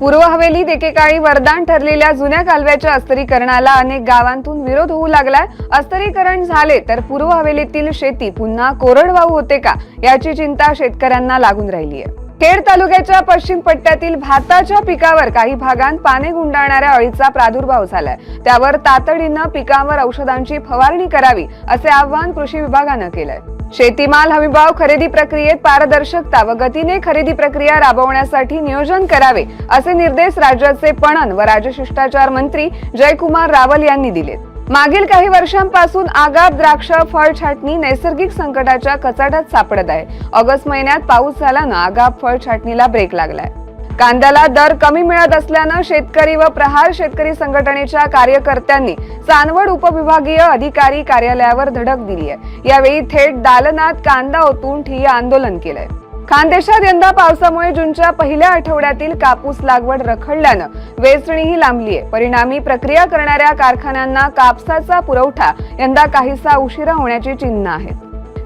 पूर्व हवेलीत एकेकाळी वरदान ठरलेल्या जुन्या कालव्याच्या अस्तरीकरणाला अनेक गावांतून विरोध होऊ लागलाय. अस्तरीकरण झाले तर पूर्व हवेलीतील शेती पुन्हा कोरडवाहू होते का? याची चिंता शेतकऱ्यांना लागून राहिली आहे खेड तालुक्याच्या पश्चिम पट्ट्यातील भाताच्या पिकावर काही भागांत पाने गुंडाळणाऱ्या अळीचा प्रादुर्भाव झालाय. त्यावर तातडीनं पिकांवर औषधांची फवारणी करावी असे आवाहन कृषी विभागानं केलंय. शेतीमाल हमीभाव खरेदी प्रक्रियेत पारदर्शकता व गतीने खरेदी प्रक्रिया राबवण्यासाठी नियोजन करावे असे निर्देश राज्याचे पणन व राजशिष्टाचार मंत्री जयकुमार रावल यांनी दिलेत. मागील काही वर्षांपासून आगाप द्राक्ष फळ छाटणी नैसर्गिक संकटाच्या कचाट्यात सापडत आहे. ऑगस्ट महिन्यात पाऊस झाल्यानं आगाप फळ छाटणीला ब्रेक लागलाय. कांद्याला दर कमी मिळत असल्यानं शेतकरी व प्रहार शेतकरी संघटनेच्या कार्यकर्त्यांनी चांदवड उपविभागीय अधिकारी कार्यालयावर धडक दिली आहे यावेळी थेट दालनात कांदा ओतून ठिय्या आंदोलन केलंय. खानदेशात यंदा पावसामुळे जूनच्या पहिल्या आठवड्यातील कापूस लागवड रखडल्यानं वेचणीही लांबली आहे परिणामी प्रक्रिया करणाऱ्या कारखान्यांना कापसाचा पुरवठा यंदा काहीसा उशिरा होण्याची चिन्ह आहेत.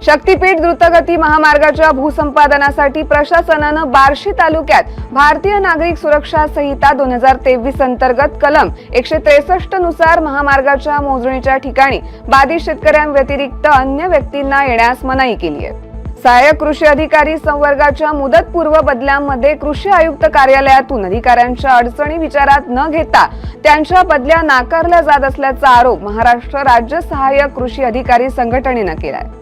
शक्तीपीठ द्रुतगती महामार्गाच्या भूसंपादनासाठी प्रशासनानं बार्शी तालुक्यात भारतीय नागरिक सुरक्षा संहिता दोन हजार तेवीस अंतर्गत कलम एकशे त्रेसष्टनुसार महामार्गाच्या मोजणीच्या ठिकाणी बाधित शेतकऱ्यांव्यतिरिक्त अन्य व्यक्तींना येण्यास मनाई केली आहे. सहाय्यक कृषी अधिकारी संवर्गाच्या मुदतपूर्व बदल्यांमध्ये कृषी आयुक्त कार्यालयातून अधिकाऱ्यांच्या अडचणी विचारात न घेता त्यांच्या बदल्या नाकारल्या जात असल्याचा आरोप महाराष्ट्र राज्य सहाय्यक कृषी अधिकारी संघटनेनं केलाय.